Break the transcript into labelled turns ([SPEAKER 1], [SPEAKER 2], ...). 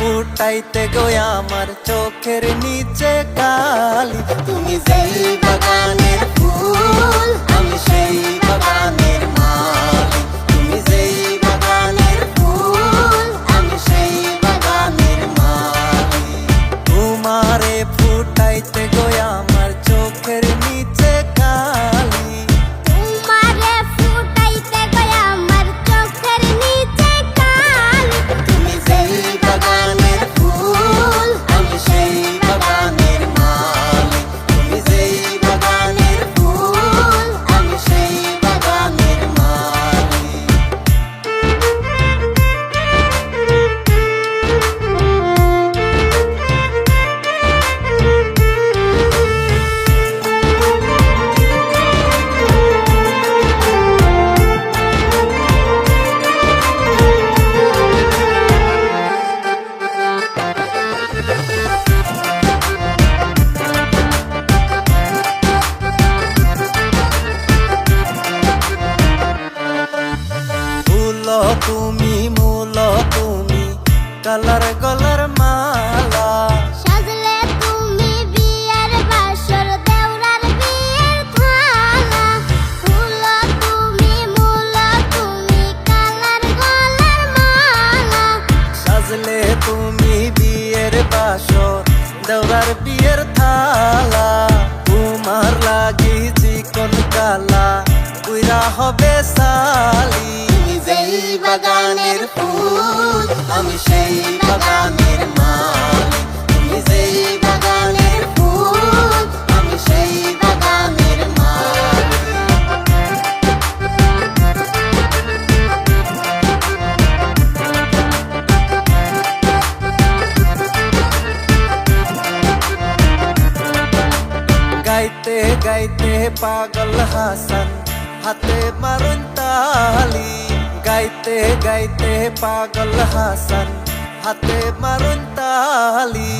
[SPEAKER 1] ফুটাইতে গো আমার চোখের নিচে কালি। তুমি যেই বাগানের ফুল কালার গলার মালা।
[SPEAKER 2] সাজলে তুমি বিয়ের বাসর দেওরার বিয়ের থালা। ফুল তুমি মূল তুমি কালার গলার মালা।
[SPEAKER 1] সাজলে তুমি বিয়ের বাসর দেওয়ার বিয়ের পাগল হাসান হাতে মারুন তালি। গাইতে গাইতে পাগল হাসান হাতে মারুন তালি।